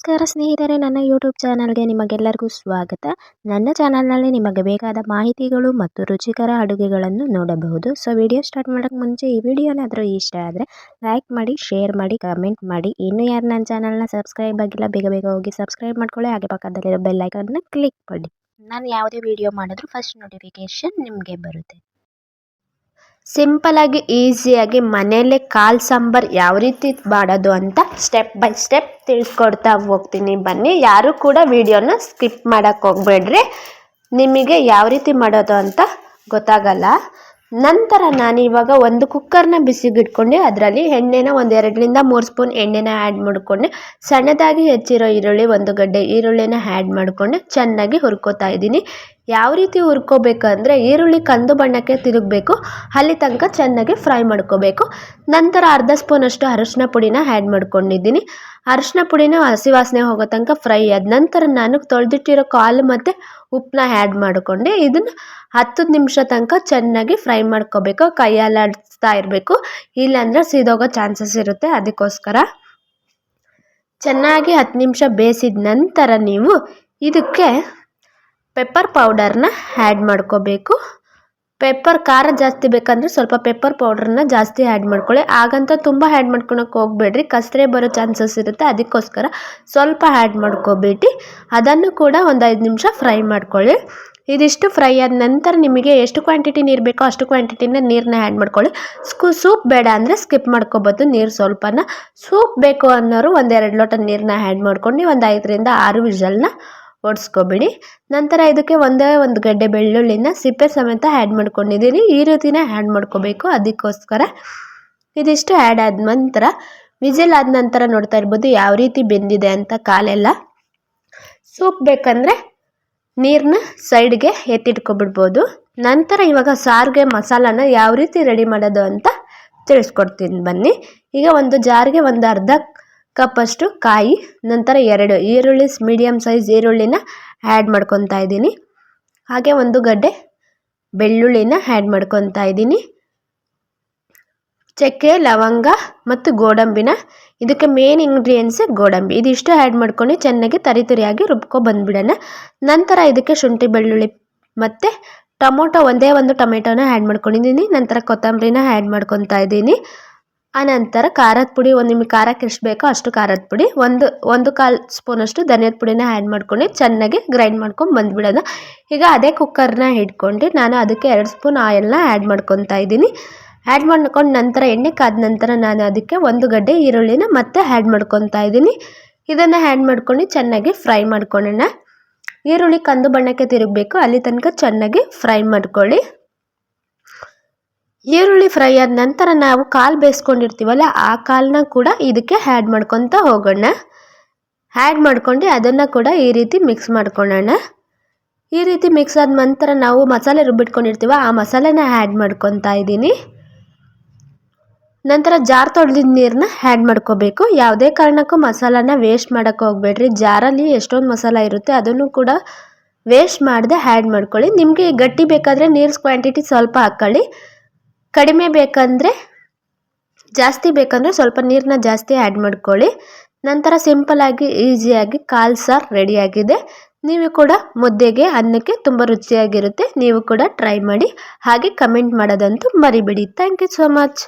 ನಮಸ್ಕಾರ ಸ್ನೇಹಿತರೆ, ನನ್ನ ಯೂಟ್ಯೂಬ್ ಚಾನಲ್ಗೆ ನಿಮಗೆಲ್ಲರಿಗೂ ಸ್ವಾಗತ. ನನ್ನ ಚಾನಲ್ನಲ್ಲಿ ನಿಮಗೆ ಬೇಕಾದ ಮಾಹಿತಿಗಳು ಮತ್ತು ರುಚಿಕರ ಅಡುಗೆಗಳನ್ನು ನೋಡಬಹುದು. ಸೊ ವಿಡಿಯೋ ಸ್ಟಾರ್ಟ್ ಮಾಡೋಕ್ಕೆ ಮುಂಚೆ ಈ ವಿಡಿಯೋನಾದರೂ ಇಷ್ಟ ಆದರೆ ಲೈಕ್ ಮಾಡಿ ಶೇರ್ ಮಾಡಿ ಕಮೆಂಟ್ ಮಾಡಿ. ಇನ್ನೂ ಯಾರು ನನ್ನ ಚಾನಲ್ನ ಸಬ್ಸ್ಕ್ರೈಬ್ ಆಗಿಲ್ಲ, ಬೇಗ ಬೇಗ ಹೋಗಿ ಸಬ್ಸ್ಕ್ರೈಬ್ ಮಾಡ್ಕೊಳ್ಳಿ. ಹಾಗೆ ಪಕ್ಕದಲ್ಲಿರೋ ಬೆಲ್ಲೈಕನ್ನ ಕ್ಲಿಕ್ ಮಾಡಿ. ನಾನು ಯಾವುದೇ ವಿಡಿಯೋ ಮಾಡಿದ್ರು ಫಸ್ಟ್ ನೋಟಿಫಿಕೇಷನ್ ನಿಮಗೆ ಬರುತ್ತೆ. ಸಿಂಪಲಾಗಿ ಈಸಿಯಾಗಿ ಮನೆಯಲ್ಲೇ ಕಾಲು ಸಾಂಬಾರು ಯಾವ ರೀತಿ ಮಾಡೋದು ಅಂತ ಸ್ಟೆಪ್ ಬೈ ಸ್ಟೆಪ್ ತಿಳಿಸ್ಕೊಡ್ತಾ ಹೋಗ್ತೀನಿ. ಬನ್ನಿ, ಯಾರು ಕೂಡ ವಿಡಿಯೋನ ಸ್ಕಿಪ್ ಮಾಡೋಕ್ಕೆ ಹೋಗ್ಬೇಡ್ರಿ. ನಿಮಗೆ ಯಾವ ರೀತಿ ಮಾಡೋದು ಅಂತ ಗೊತ್ತಾಗಲ್ಲ. ನಂತರ ನಾನು ಇವಾಗ ಒಂದು ಕುಕ್ಕರ್ನ ಬಿಸಿಗಿಟ್ಕೊಂಡು ಅದರಲ್ಲಿ ಎಣ್ಣೆನ ಒಂದು ಎರಡರಿಂದ ಮೂರು ಸ್ಪೂನ್ ಎಣ್ಣೆನ ಆ್ಯಡ್ ಮಾಡಿಕೊಂಡು, ಸಣ್ಣದಾಗಿ ಹೆಚ್ಚಿರೋ ಈರುಳ್ಳಿ ಒಂದು ಗಡ್ಡೆ ಈರುಳ್ಳಿನ ಆ್ಯಡ್ ಮಾಡಿಕೊಂಡು ಚೆನ್ನಾಗಿ ಹುರ್ಕೋತಾ ಇದ್ದೀನಿ. ಯಾವ ರೀತಿ ಹುರ್ಕೋಬೇಕಂದ್ರೆ ಈರುಳ್ಳಿ ಕಂದು ಬಣ್ಣಕ್ಕೆ ತಿರುಗಬೇಕು, ಅಲ್ಲಿ ತನಕ ಚೆನ್ನಾಗಿ ಫ್ರೈ ಮಾಡ್ಕೋಬೇಕು. ನಂತರ ಅರ್ಧ ಸ್ಪೂನಷ್ಟು ಅರಶಿನ ಪುಡಿನ ಆ್ಯಡ್ ಮಾಡ್ಕೊಂಡಿದ್ದೀನಿ. ಅರಶಿನ ಪುಡಿನ ಹಸಿ ವಾಸನೆ ಹೋಗೋ ತನಕ ಫ್ರೈ ಆದ ನಂತರ ನಾನು ತೊಳೆದಿಟ್ಟಿರೋ ಕಾಲು ಮತ್ತು ಉಪ್ಪನ್ನ ಆ್ಯಡ್ ಮಾಡಿಕೊಂಡೆ. ಇದನ್ನು ಹತ್ತು ನಿಮಿಷ ತನಕ ಚೆನ್ನಾಗಿ ಫ್ರೈ ಮಾಡ್ಕೋಬೇಕು. ಕೈಯಲ್ಲಾಡಿಸ್ತಾ ಇರಬೇಕು. ಇಲ್ಲಾಂದರೆ ಸೀದೋಗೋ ಚಾನ್ಸಸ್ ಇರುತ್ತೆ ಅದಕ್ಕೋಸ್ಕರ. ಚೆನ್ನಾಗಿ ಹತ್ತು ನಿಮಿಷ ಬೇಯಿಸಿದ ನಂತರ ನೀವು ಇದಕ್ಕೆ ಪೆಪ್ಪರ್ ಪೌಡರ್ನ ಆ್ಯಡ್ ಮಾಡ್ಕೋಬೇಕು. ಪೆಪ್ಪರ್ ಖಾರ ಜಾಸ್ತಿ ಬೇಕಂದರೆ ಸ್ವಲ್ಪ ಪೆಪ್ಪರ್ ಪೌಡ್ರನ್ನ ಜಾಸ್ತಿ ಆ್ಯಡ್ ಮಾಡ್ಕೊಳ್ಳಿ. ಆಗಂತ ತುಂಬ ಆ್ಯಡ್ ಮಾಡ್ಕೊಳಕ್ಕೆ ಹೋಗ್ಬೇಡ್ರಿ. ಕಸರೆ ಬರೋ ಚಾನ್ಸಸ್ ಇರುತ್ತೆ. ಅದಕ್ಕೋಸ್ಕರ ಸ್ವಲ್ಪ ಆ್ಯಡ್ ಮಾಡ್ಕೊಬೇಡಿ. ಅದನ್ನು ಕೂಡ ಒಂದು ಐದು ನಿಮಿಷ ಫ್ರೈ ಮಾಡ್ಕೊಳ್ಳಿ. ಇದಿಷ್ಟು ಫ್ರೈ ಆದ ನಂತರ ನಿಮಗೆ ಎಷ್ಟು ಕ್ವಾಂಟಿಟಿ ನೀರು ಬೇಕೋ ಅಷ್ಟು ಕ್ವಾಂಟಿಟಿನ ನೀರನ್ನ ಆ್ಯಡ್ ಮಾಡ್ಕೊಳ್ಳಿ. ಸ್ಕೂ, ಸೂಪ್ ಬೇಡ ಅಂದರೆ ಸ್ಕಿಪ್ ಮಾಡ್ಕೋಬೋದು ನೀರು ಸ್ವಲ್ಪನ. ಸೂಪ್ ಬೇಕು ಅನ್ನೋರು ಒಂದೆರಡು ಲೋಟ ನೀರನ್ನ ಆ್ಯಡ್ ಮಾಡ್ಕೊಂಡು ಒಂದು ಐದರಿಂದ ಆರು ವಿಷಲ್ನ ಓಡಿಸ್ಕೊಬಿಡಿ ನಂತರ ಇದಕ್ಕೆ ಒಂದೇ ಒಂದು ಗಡ್ಡೆ ಬೆಳ್ಳುಳ್ಳಿನ ಸಿಪ್ಪೆ ಸಮೇತ ಆ್ಯಡ್ ಮಾಡ್ಕೊಂಡಿದ್ದೀನಿ. ಈ ರೀತಿನೇ ಆ್ಯಡ್ ಮಾಡ್ಕೋಬೇಕು. ಅದಕ್ಕೋಸ್ಕರ ಇದಿಷ್ಟು ಆ್ಯಡ್ ಆದ ನಂತರ ವಿಜಿಲ್ ಆದ ನಂತರ ನೋಡ್ತಾ ಇರ್ಬೋದು ಯಾವ ರೀತಿ ಬೆಂದಿದೆ ಅಂತ ಕಾಲೆಲ್ಲ. ಸೂಪ್ ಬೇಕಂದರೆ ನೀರನ್ನ ಸೈಡ್ಗೆ ಎತ್ತಿಟ್ಕೊಬಿಡ್ಬೋದು. ನಂತರ ಇವಾಗ ಸಾರಿಗೆ ಮಸಾಲಾನ ಯಾವ ರೀತಿ ರೆಡಿ ಮಾಡೋದು ಅಂತ ತಿಳಿಸ್ಕೊಡ್ತೀನಿ ಬನ್ನಿ. ಈಗ ಒಂದು ಜಾರಿಗೆ ಒಂದು ಅರ್ಧ ಕಪ್ಪಷ್ಟು ಕಾಯಿ, ನಂತರ ಎರಡು ಈರುಳ್ಳಿ ಮೀಡಿಯಮ್ ಸೈಜ್ ಈರುಳ್ಳಿನ ಆ್ಯಡ್ ಮಾಡ್ಕೊತಾ ಇದ್ದೀನಿ. ಹಾಗೆ ಒಂದು ಗಡ್ಡೆ ಬೆಳ್ಳುಳ್ಳಿನ ಆ್ಯಡ್ ಮಾಡ್ಕೊತಾ ಇದ್ದೀನಿ. ಚಕ್ಕೆ, ಲವಂಗ ಮತ್ತು ಗೋಡಂಬಿನ, ಇದಕ್ಕೆ ಮೇನ್ ಇಂಗ್ರೀಡಿಯೆಂಟ್ಸೇ ಗೋಡಂಬಿ. ಇದಿಷ್ಟು ಆ್ಯಡ್ ಮಾಡ್ಕೊಂಡು ಚೆನ್ನಾಗಿ ತರಿತರಿಯಾಗಿ ರುಬ್ಕೊ ಬಂದುಬಿಡೋಣ. ನಂತರ ಇದಕ್ಕೆ ಶುಂಠಿ, ಬೆಳ್ಳುಳ್ಳಿ ಮತ್ತು ಟೊಮೊಟೊ, ಒಂದೇ ಒಂದು ಟೊಮೆಟೊನ ಆ್ಯಡ್ ಮಾಡ್ಕೊಂಡಿದ್ದೀನಿ. ನಂತರ ಕೊತ್ತಂಬರಿನ ಆ್ಯಡ್ ಮಾಡ್ಕೊತಾ ಇದ್ದೀನಿ. ಆನಂತರ ಖಾರದ ಪುಡಿ ಒಂದು ನಿಮಗೆ ಖಾರಕ್ಕೆ ಎಷ್ಟು ಬೇಕೋ ಅಷ್ಟು ಖಾರದ ಪುಡಿ. ಒಂದು ಒಂದು ಕಾಲು ಸ್ಪೂನಷ್ಟು ಧನಿಯದ ಪುಡಿನ ಆ್ಯಡ್ ಮಾಡ್ಕೊಂಡು ಚೆನ್ನಾಗಿ ಗ್ರೈಂಡ್ ಮಾಡ್ಕೊಂಡು ಬಂದುಬಿಡೋಣ. ಈಗ ಅದೇ ಕುಕ್ಕರ್ನ ಹಿಡ್ಕೊಂಡು ನಾನು ಅದಕ್ಕೆ ಎರಡು ಸ್ಪೂನ್ ಆಯಿಲ್ನ ಆ್ಯಡ್ ಮಾಡ್ಕೊತಾ ಇದ್ದೀನಿ. ಆ್ಯಡ್ ಮಾಡ್ಕೊಂಡು ನಂತರ, ಎಣ್ಣೆ ಕಾದ ನಂತರ ನಾನು ಅದಕ್ಕೆ ಒಂದು ಗಡ್ಡೆ ಈರುಳ್ಳಿನ ಮತ್ತೆ ಆ್ಯಡ್ ಮಾಡ್ಕೊತಾ ಇದ್ದೀನಿ. ಇದನ್ನು ಆ್ಯಡ್ ಮಾಡ್ಕೊಂಡು ಚೆನ್ನಾಗಿ ಫ್ರೈ ಮಾಡ್ಕೊಳ್ಳೋಣ. ಈರುಳ್ಳಿ ಕಂದು ಬಣ್ಣಕ್ಕೆ ತಿರುಗಬೇಕು, ಅಲ್ಲಿ ತನಕ ಚೆನ್ನಾಗಿ ಫ್ರೈ ಮಾಡ್ಕೊಳ್ಳಿ. ಈರುಳ್ಳಿ ಫ್ರೈ ಆದ ನಂತರ ನಾವು ಕಾಲು ಬೇಯಿಸ್ಕೊಂಡಿರ್ತೀವಲ್ಲ, ಆ ಕಾಲನ್ನ ಕೂಡ ಇದಕ್ಕೆ ಹ್ಯಾಡ್ ಮಾಡ್ಕೊತ ಹೋಗೋಣ. ಆ್ಯಡ್ ಮಾಡ್ಕೊಂಡು ಅದನ್ನು ಕೂಡ ಈ ರೀತಿ ಮಿಕ್ಸ್ ಮಾಡ್ಕೊಳ್ಳೋಣ ಈ ರೀತಿ ಮಿಕ್ಸ್ ಆದ ನಂತರ ನಾವು ಮಸಾಲೆ ರುಬ್ಬಿಟ್ಕೊಂಡಿರ್ತೀವ, ಆ ಮಸಾಲೆನ ಹ್ಯಾಡ್ ಮಾಡ್ಕೊತಾ ಇದ್ದೀನಿ. ನಂತರ ಜಾರ್ ತೊಳೆದಿದ್ದ ನೀರನ್ನ ಹ್ಯಾಡ್ ಮಾಡ್ಕೋಬೇಕು. ಯಾವುದೇ ಕಾರಣಕ್ಕೂ ಮಸಾಲಾನ ವೇಸ್ಟ್ ಮಾಡೋಕ್ಕೆ ಹೋಗ್ಬೇಡ್ರಿ. ಜಾರಲ್ಲಿ ಎಷ್ಟೊಂದು ಮಸಾಲ ಇರುತ್ತೆ ಅದನ್ನು ಕೂಡ ವೇಸ್ಟ್ ಮಾಡದೆ ಆ್ಯಡ್ ಮಾಡ್ಕೊಳ್ಳಿ. ನಿಮಗೆ ಗಟ್ಟಿ ಬೇಕಾದರೆ ನೀರು ಕ್ವಾಂಟಿಟಿ ಸ್ವಲ್ಪ ಹಾಕ್ಕೊಳ್ಳಿ ಕಡಿಮೆ ಬೇಕಂದರೆ ಜಾಸ್ತಿ ಬೇಕಂದರೆ ಸ್ವಲ್ಪ ನೀರನ್ನ ಜಾಸ್ತಿ ಆ್ಯಡ್ ಮಾಡ್ಕೊಳ್ಳಿ. ನಂತರ ಸಿಂಪಲಾಗಿ ಈಸಿಯಾಗಿ ಕಾಲು ಸಾರು ರೆಡಿಯಾಗಿದೆ ನೀವು ಕೂಡ ಮುದ್ದೆಗೆ, ಅನ್ನಕ್ಕೆ ತುಂಬ ರುಚಿಯಾಗಿರುತ್ತೆ. ನೀವು ಕೂಡ ಟ್ರೈ ಮಾಡಿ. ಹಾಗೆ ಕಮೆಂಟ್ ಮಾಡೋದಂತೂ ಮರಿಬೇಡಿ. Thank you so much